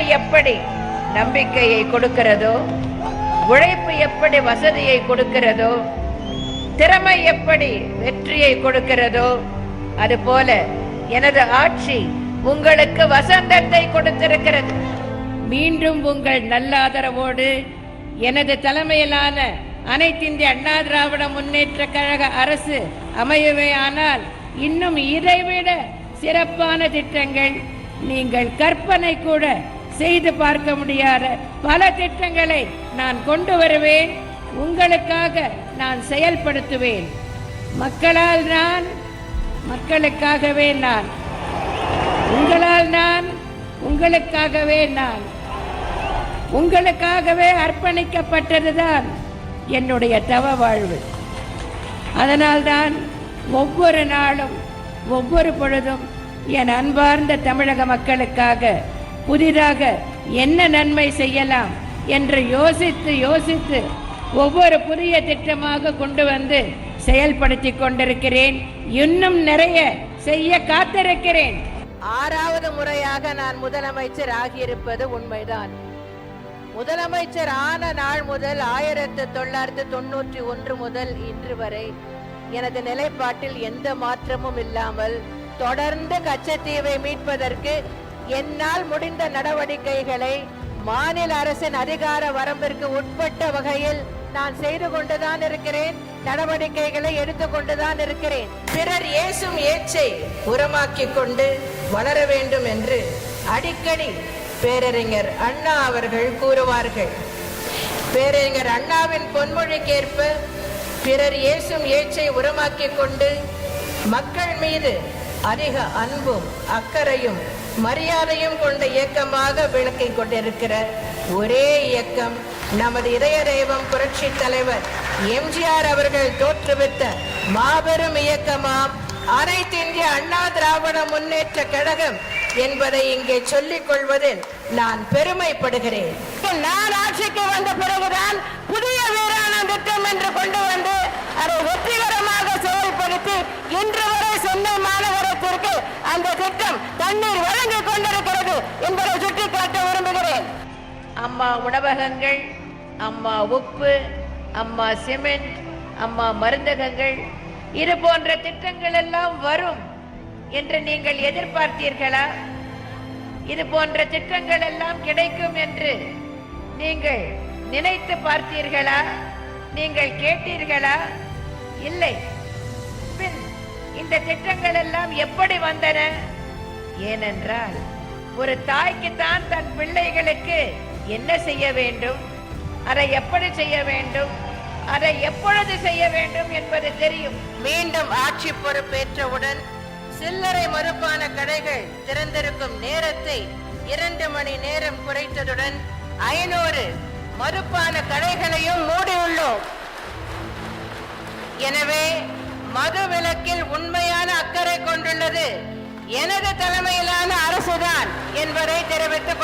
நேர்மை எப்படி நம்பிக்கையை கொடுக்கிறதோ உழைப்பு எப்படி வசதியை கொடுக்கிறதோ திறமை எப்படி வெற்றியை கொடுக்கிறதோ அதுபோல எனது ஆட்சி உங்களுக்கு வசந்தத்தை கொடுத்திருக்கிறது. மீண்டும் உங்கள் நல்லாதரவோடு எனது தலைமையிலான அனைத்திந்திய அண்ணா திராவிட முன்னேற்ற கழக அரசு அமையவே ஆனால் இன்னும் இதைவிட சிறப்பான திட்டங்கள் நீங்கள் கற்பனை கூட செய்து பார்க்க முடியாத பல திட்டங்களை நான் கொண்டு வருவேன். உங்களுக்காக நான் செயல்படுத்துவேன். மக்களால் நான் மக்களுக்காகவே நான். உங்களால் நான் உங்களுக்காகவே நான். உங்களுக்காகவே அர்ப்பணிக்கப்பட்டதுதான் என்னுடைய தவ வாழ்வு. அதனால்தான் ஒவ்வொரு நாளும் ஒவ்வொரு பொழுதும் என் அன்பார்ந்த தமிழக மக்களுக்காக புதிதாக என்ன நன்மை செய்யலாம் என்று யோசித்து யோசித்து ஒவ்வொரு புதிய திட்டமாக கொண்டு வந்து செயல்படுத்தி கொண்டிருக்கிறேன். இன்னும் நிறைய செய்ய காத்திருக்கிறேன். ஆறாவது முறையாக நான் முதலமைச்சர் ஆகியிருப்பது உண்மைதான். முதலமைச்சர் ஆன நாள் முதல் ஆயிரத்து தொள்ளாயிரத்து தொண்ணூற்றி ஒன்று முதல் இன்று வரை எனது நிலைப்பாட்டில் எந்த மாற்றமும் இல்லாமல் தொடர்ந்து கச்சத்தீவை மீட்பதற்கு என்னால் முடிந்த நடவடிக்கைகளை மாநில அரசின் அதிகார வரம்பிற்கு உட்பட்ட வகையில் நான் செய்து கொண்டுதான் இருக்கிறேன் நடவடிக்கைகளை எடுத்துக்கொண்டுதான் இருக்கிறேன். பிறர் ஏசும் ஏச்சை உரமாக்கிக் கொண்டு வளர வேண்டும் என்று அடிக்கடி பேரறிஞர் அண்ணா அவர்கள் கூறுவார்கள். பேரறிஞர் அண்ணாவின் பொன்மொழிக்கேற்ப பிறர் ஏசும் ஏச்சை உரமாக்கிக் கொண்டு மக்கள் மீது அதிக அன்பும் அக்கறையும் மரியாதையும் கொண்ட இயக்கமாக விளக்கிக் கொண்டிருக்கிற ஒரே இயக்கம் நமது இதய தெய்வம் புரட்சி தலைவர் எம்ஜிஆர் அவர்கள் தோற்றுவித்த மாபெரும் இயக்கமாம். அனைத்து இந்திய அண்ணா திராவிட முன்னேற்ற கழகம் என்பதை இங்கே சொல்லிக் கொள்வதில் நான் பெருமைப்படுகிறேன். நான் ஆட்சிக்கு வந்த பிறகுதான் புதிய வீராண திட்டம் என்று கொண்டு வந்து அதை வெற்றிகரமாக செயல்படுத்தி இன்று வரை சென்னை மாநகரத்திற்கு அந்த திட்டம் தண்ணீர் வழங்கிக் கொண்டிருக்கிறது என்பதை சுட்டிக்காட்ட விரும்புகிறேன். அம்மா உணவகங்கள் அம்மா உப்பு அம்மா சிமெண்ட் அம்மா மருந்தகங்கள் இது போன்ற திட்டங்கள் எல்லாம் வரும் என்று நீங்கள் எதிர்பார்த்தீர்களா? இது போன்ற திட்டங்கள் எல்லாம் கிடைக்கும் என்று நீங்கள் நினைத்து பார்த்தீர்களா? நீங்கள் கேட்டீர்களா? இல்லை. இந்த திட்டங்கள் எல்லாம் எப்படி வந்தன? ஏனென்றால் ஒரு தாய்க்கு தான் தன் பிள்ளைகளுக்கு என்ன செய்ய வேண்டும்? அதை எப்படி செய்ய வேண்டும்? அதை எப்பொழுது செய்ய வேண்டும் என்பது தெரியும். மீண்டும் ஆட்சி பொறுப்பேற்றவுடன் சில்லறை மறுப்பான கடைகள் திறந்திருக்கும் நேரத்தை இரண்டு மணி நேரம் குறைத்ததுடன் ஐநூறு மறுப்பான கடைகளையும் மூடியுள்ளோம். எனவே மது விலக்கில் உண்மையான அக்கறை கொண்டுள்ளது. எனது தலைமையிலான அரசுதான் என்பதை தெரிவித்து